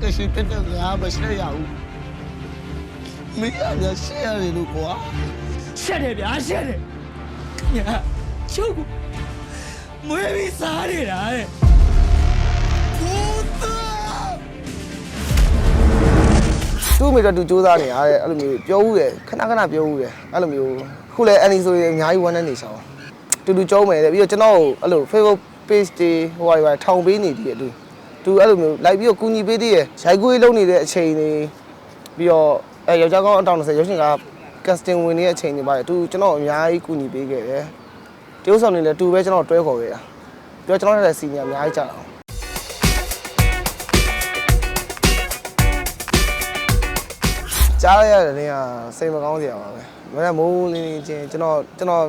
ကရှိတက်တဲ့ငါမရှိရဘူးမင်းအများရှေ့ရတယ်လို့ကွာရှက်တယ်ဗျာရှက်တယ်ညာချုပ်ကိုမွေးပြီးစားနေတာတဲ့ကိုတာသူ့အမိတော့သူစူးစမ်းနေရတဲ့အဲ့လိုမျိုးပြောဦးတယ်ခဏခဏပြောဦးတယ်အဲ့လိုမျိုးခုလည်းအန်နီဆိုရင်အများကြီးဝမ်းနေနေဆောင်တူတူကျုံးမယ်တဲ့ပြီးတော့ကျွန်တော်ကိုအဲ့လို Facebook page တွေဟိုဟာတွေပါထောင်ပေးနေတယ်တူသူ အဲ့လိုမျိုးလိုက်ပြီးတော့ကူညီပေးသေးရရိုက်ကွေးလုံးနေတဲ့အချိန်တွေပြီးတော့အဲယောက်ျားကောင်းအတောင်20ရုပ်ရှင်က casting ဝင်နေတဲ့အချိန်တွေပါတယ်သူကျွန်တော်အများကြီးကူညီပေးခဲ့တယ်တရုပ်ဆောင်နေလည်းတူပဲကျွန်တော်တွဲခေါ်ခဲ့တာပြီးတော့ကျွန်တော်လည်းစီနီယာအများကြီးကြာတာကြားရတဲ့နေကစိတ်မကောင်းစရာပါပဲမနေ့မိုးလင်းလင်းချင်းကျွန်တော်ကျွန်တော်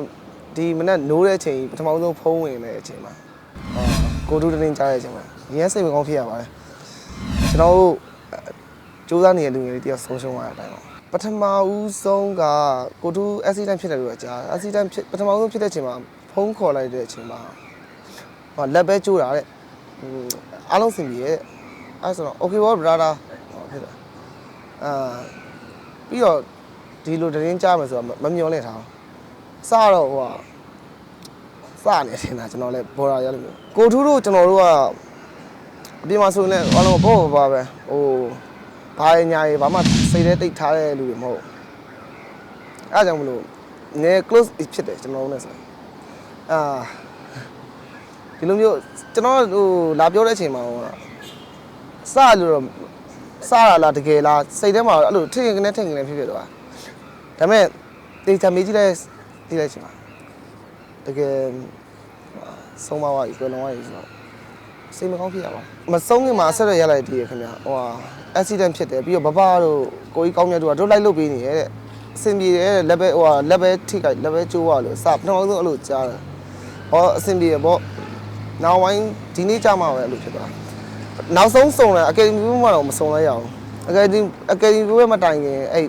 ဒီမနေ့နိုးတဲ့အချိန်ပထမဆုံးဖုံးဝင်တဲ့အချိန်မှာအာ ကိုတူတင်းကြားတဲ့အချိန်မှာရင်းစိတ်မကောင်းဖြစ်ရပါတယ်ကျွန်တော်တို့စူးစမ်းနေတဲ့လူငယ်တွေတယောက်ဆုံးရှုံးရတဲ့အတိုင်းပါပထမဦးဆုံးကကိုတူ accident ဖြစ်တယ်လို့ကြား accident ဖြစ်ပထမဆုံးဖြစ်တဲ့အချိန်မှာဖုံးခေါ်လိုက်တဲ့အချိန်မှာဟောလက်ပဲကျိုးတာတဲ့ဟိုအားလုံးစင်ပြေရဲ့အဲဆိုတော့ okay ဘော brother ဟောဖြစ်တယ်အာပြီးတော့ဒီလိုသတင်းကြားမယ်ဆိုတော့မမမျောလဲထားအောင်စတော့ဟိုက စနေတင်တာကျွန်တော်လည်းဘော်ရာရလို့မျိုးကိုထူးတို့ကျွန်တော်တို့ကအပြင်မှာဆိုရင်လည်းအားလုံးဘောဘောပါပဲဟိုဘာညာရေးဘာမှစိတ်ထဲတိတ်ထားတဲ့လူတွေမဟုတ်အဲဒါကြောင့်မလို့နည်း close ဖြစ်တယ်ကျွန်တော်တို့နဲ့ဆိုအာဒီလိုမျိုးကျွန်တော်ဟိုလာပြောတဲ့အချိန်မှာဟိုစလို့တော့စားရလားတကယ်လားစိတ်ထဲမှာအဲ့လိုထင်ခင်ကနေထင်ခင်နေဖြစ်ဖြစ်တော့ဒါပေမဲ့တေချာမေးကြည့်လိုက်ဒီလိုက်ချင်ပါ တကယ်ဆုံးမသွားပြီကိုလုံးဝကြီးဆိုတော့စိတ်မကောင်းဖြစ်ရပါမဆုံးခင်မှာဆက်ရရလိုက်တည်ရခင်ဗျဟိုဟာ accident ဖြစ်တယ်ပြီးတော့ဘဘတို့ကိုကြီးကောင်းမြတ်တို့ကတို့လိုက်လုပ်ပေးနေရဲ့တဲ့အဆင်ပြေတယ်လက်ပဲဟိုဟာလက်ပဲထိခိုက်လက်ပဲကျိုးရလို့စပထမဆုံးအဲ့လိုကြားတယ်ဟောအဆင်ပြေရပေါ့နောက်ဝိုင်းဒီနေ့ကြာမှပဲအဲ့လိုဖြစ်သွားနောက်ဆုံးစုံတယ်အကယ်ဒမီဘက်မှာတော့မစုံလိုက်ရအောင်အကယ်ဒမီအကယ်ဒမီဘက်မတိုင်ခင်အဲ့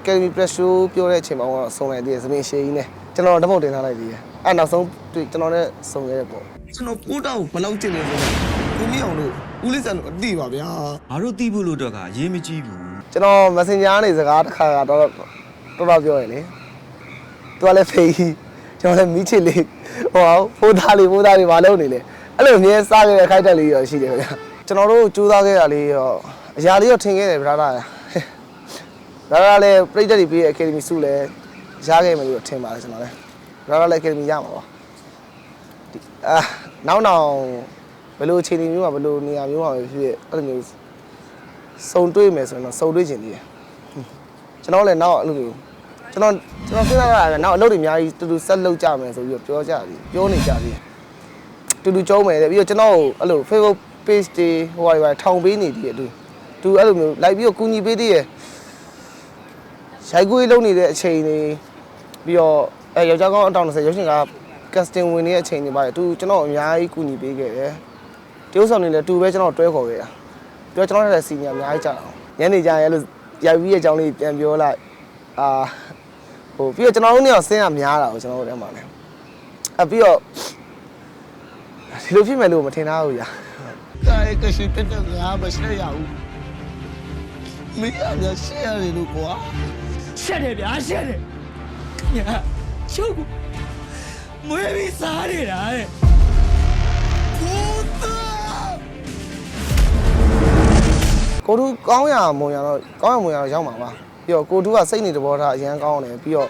အကယ်ဒမီပရက်ရှိုးပြောတဲ့အချိန်မှာတော့စုံလိုက်သေးတယ်သမင်ရှေးကြီးနဲ့ကျွန်တော်ဓမ္မတင်ထားလိုက်သေးတယ် အဲ့နောက်ဆုံးတွေ့ကျွန်တော်နဲ့စုံခဲ့တဲ့ပေါ့ကျွန်တော်ပိုးတောက်ဘယ်လောက်ကျင်နေဆိုတော့ကိုမင်းအောင်တို့ဦးလေးစံတို့အတိပါဗျာငါတို့တီးဖို့လို့တော့ကရေးမကြည့်ဘူးကျွန်တော် Messenger ကနေစကားတစ်ခါကတော့တော်တော်ပြောရလေသူကလည်းဖေးကြီးကျွန်တော်လည်းမိချစ်လေးဟိုဖိုးသားလေးဖိုးသားလေးမလုပ်နေလေအဲ့လိုအမြဲစားခဲ့တဲ့ခိုက်တက်လေးရောရှိတယ်ခင်ဗျကျွန်တော်တို့ကြိုးစားခဲ့ရလေးရောအရာလေးရောထင်ခဲ့တယ်ဗလာလာဗလာလာလည်းပြိတ္တတွေပြီးရဲ့ Academy စုလည်းရခဲ့မယ်လို့ထင်ပါတယ်ကျွန်တော်လည်း ဗလာလာလည်း Academy ရမှာပါဒီအာနောက်နောက်ဘယ်လိုအခြေအနေမျိုးမှာဘယ်လိုနေရာမျိုးမှာပဲဖြစ်ဖြစ်အဲ့လိုမျိုးစုံတွေးမယ်ဆိုရင်တော့စုံတွေးခြင်းတည်းကျွန်တော်လည်းနောက်အဲ့လိုမျိုးကျွန်တော်ကျွန်တော်စဉ်းစားရတာနောက်အလုပ်တွေအများကြီးတူတူဆက်လုပ်ကြမယ်ဆိုပြီးတော့ပြောကြတယ်ပြောနေကြတယ်တူတူကျုံးမယ်တဲ့ပြီးတော့ကျွန်တော်အဲ့လို Facebook page တွေဟိုဟာတွေပါထောင်ပေးနေတယ်တူတူအဲ့လိုမျိုးလိုက်ပြီးတော့ကူညီပေးသေးရရိုက်ကွေးလုံးနေတဲ့အချိန်တွေပြီးတော့ အဲယောက်ျားကောင်းအတောင်20ရုပ်ရှင်က casting ဝင်နေတဲ့အချိန်တွေပါတယ်တူကျွန်တော်အများကြီးကူညီပေးခဲ့တယ်တရုပ်ဆောင်နေလည်းတူပဲကျွန်တော်တွဲခေါ်ခဲ့တာပြောကျွန်တော်လည်းစီနီယာအများကြီးကြာအောင်ညနေကျရင်အဲ့လိုရိုက်ပြီးရဲ့အကြောင်းလေးပြန်ပြောလိုက်အာဟိုပြီးတော့ကျွန်တော်တို့နေတော့ဆင်းရများတာကိုကျွန်တော်တို့ထဲမှာလည်းအပြီးတော့ဒီလိုဖြစ်မယ်လို့မထင်ထားဘူးညာကာယကရှိတက်တဲ့ငါမရှိရဘူးမင်းအများရှေ့ရတယ်လို့ကွာရှက်တယ်ဗျာရှက်တယ်ညာ ချုပ်ကိုမွေးပြီးစားနေတာတဲ့ကိုတာကိုတူကောင်းရမုံရတော့ကောင်းရမုံရတော့ရောက်မှာပါပြီးတော့ကိုတူကစိတ်နေတဘောထားအရန်ကောင်းတယ်ပြီးတော့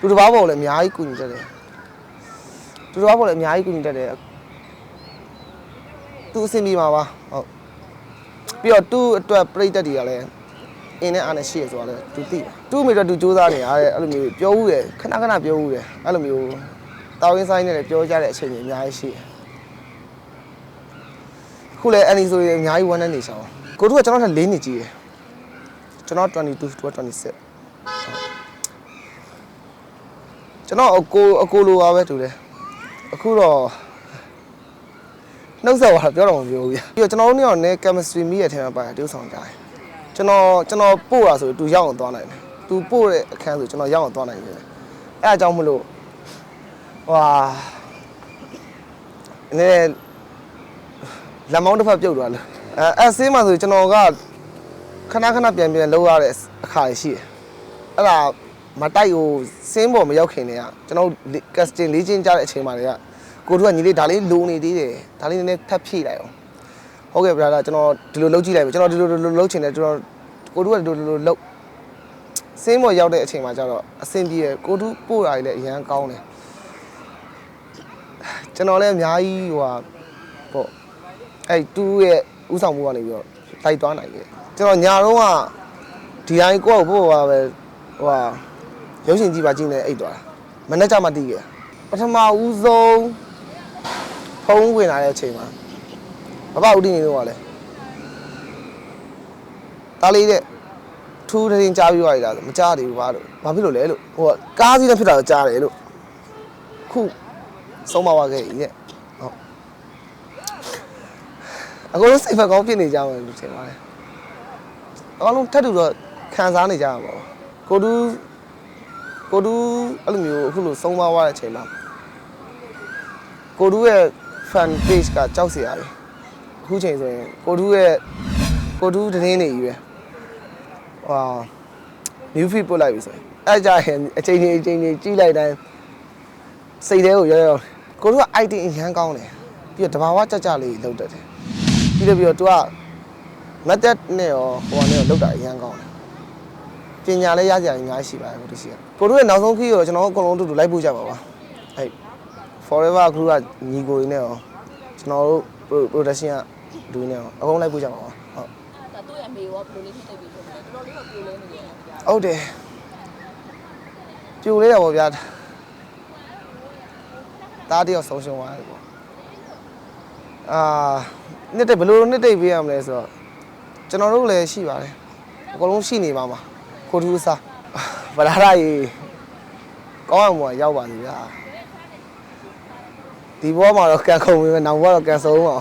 လူတစ်ပါးပေါ်လည်းအများကြီးကူညီတတ်တယ်လူတစ်ပါးပေါ်လည်းအများကြီးကူညီတတ်တယ်သူအဆင်ပြေမှာပါဟုတ်ပြီးတော့သူ့အတွက်ပြိတ္တတွေကလည်း အင်းနဲ့အားနဲ့ရှိရဆိုတာလည်းသူသိတာသူ့မိတော့သူစူးစမ်းနေအားတဲ့အဲ့လိုမျိုးပြောဦးတယ်ခဏခဏပြောဦးတယ်အဲ့လိုမျိုးတာဝန်ဆိုင်နဲ့လည်းပြောကြတဲ့အချိန်ကြီးအများကြီးရှိတယ်ခုလည်းအန်ဒီဆိုရင်အများကြီးဝမ်းနဲ့နေချောင်းကိုတို့ကကျွန်တော်ထက်၄နှစ်ကြီးတယ်ကျွန်တော်22 26ကျွန်တော်အကိုအကိုလိုပါပဲတူတယ်အခုတော့နှုတ်ဆက်ပါတော့ပြောတော့မပြောဘူးပြပြီးတော့ကျွန်တော်တို့နေတော့ chemistry မိရထဲမှာပါတယ်တိုးဆောင်ကြတယ် ကျွန်တော်ကျွန်တော်ပို့တာဆိုသူရောက်အောင်သွားနိုင်တယ်သူပို့တဲ့အခန်းဆိုကျွန်တော်ရောက်အောင်သွားနိုင်တယ်အဲအကြောင်းမလို့ဟွာနည်းလက်မောင်းတစ်ဖက်ပြုတ်သွားလို့အဲအဲအဲဆေးမှာဆိုကျွန်တော်ကခဏခဏပြန်ပြန်လောက်ရတဲ့အခါရှိတယ်အဲ့ဒါမတိုက်ကိုစင်းပေါ်မရောက်ခင်တည်းကကျွန်တော်ကက်စတင်လေးချင်းကြတဲ့အချိန်မှာတည်းကကိုတို့ကညီလေးဒါလေးလိုနေသေးတယ်ဒါလေးနည်းနည်းထပ်ဖြည့်လိုက်အောင် ဟုတ်ကဲ့ဗျာဒါကျွန်တော်ဒီလိုလုပ်ကြည့်လိုက်မယ်ကျွန်တော်ဒီလိုလိုလုပ်ချင်တယ်ကျွန်တော်ကိုတို့ကဒီလိုလိုလုပ်စင်းပေါ်ရောက်တဲ့အချိန်မှာကျတော့အဆင်ပြေတယ်ကိုတို့ပို့တာကြီးလည်းအရန်ကောင်းတယ်ကျွန်တော်လည်းအများကြီးဟိုဟာပေါ့အဲ့တူရဲ့ဥဆောင်မှုကနေပြီးတော့တိုက်သွားနိုင်တယ်ကျွန်တော်ညာတော့ကဒီတိုင်းကိုယ့်ကိုပို့ပါပဲဟိုဟာရုပ်ရှင်ကြည့်ပါကြည့်နေအိတ်သွားတာမနေ့ကမှတီးခဲ့ပထမဦးဆုံးဖုံးဝင်လာတဲ့အချိန်မှာ ဘဘဦးတင်နေတော့ကလည်းတားလေးတဲ့ထူးတင်ကြားပြီးသွားရတာမကြားသေးဘူးဘာလို့ဘာဖြစ်လို့လဲလို့ဟိုကားစီးနဲ့ဖြစ်တာတော့ကြားတယ်လို့ခုဆုံးမသွားခဲ့ကြီးနဲ့ဟုတ်အကုန်လုံးစိတ်ဖက်ကောင်းဖြစ်နေကြမှာလို့ထင်ပါတယ်အကုန်လုံးထပ်တူတော့ခံစားနေကြမှာပေါ့ကိုတူးကိုတူးအဲ့လိုမျိုးအခုလိုဆုံးမသွားတဲ့အချိန်မှာကိုတူးရဲ့ fan page ကကြောက်စရာတယ် အခုချိန်ဆိုရင်ကိုတူးရဲ့ကိုတူးတင်းနေကြီးပဲဟာ new feed ပို့လိုက်ပြီဆိုရင်အဲ့ကြရင်အချိန်ချင်းအချိန်ချင်းကြီးလိုက်တိုင်းစိတ်ထဲကိုရောရောကိုတို့က IT အရန်ကောင်းတယ်ပြီးတော့တဘာဝကြကြလေးလောက်တတ်တယ်ပြီးတော့ပြီးတော့ तू က method နဲ့ရောဟိုကနေရောလောက်တာအရန်ကောင်းတယ်ပညာလည်းရကြရအများကြီးရှိပါတယ်ကိုတို့ရှိရကိုတို့ရဲ့နောက်ဆုံးခီးကိုကျွန်တော်တို့အကုန်လုံးအတူတူလိုက်ပို့ကြပါပါအဲ့ forever crew ကညီကိုရင်းနဲ့ရောကျွန်တော်တို့ production က ဒူနေရောအကုန်လိုက်ပို့ကြပါပါဟုတ်ဒါသူ့ရဲ့မေရောဘယ်လိုလေးဖြစ်နေပြီဆိုတော့တော်တော်လေးတော့ပြိုလဲနေတယ်ဗျာဟုတ်တယ်ပြိုလေးတာပေါ့ဗျာတားတယောက်ဆုံးရှုံးသွားတယ်ပေါ့အာနှစ်တိတ်ဘယ်လိုနှစ်တိတ်ပေးရမလဲဆိုတော့ကျွန်တော်တို့လည်းရှိပါတယ်အကုန်လုံးရှိနေပါမှာကိုထူးစားဗလာရကြီးကောင်းအောင်မရောက်ပါစေဗျာဒီဘောမှာတော့ကန်ခုံပြီပဲနောက်ဘောကတော့ကန်ဆုံးပါ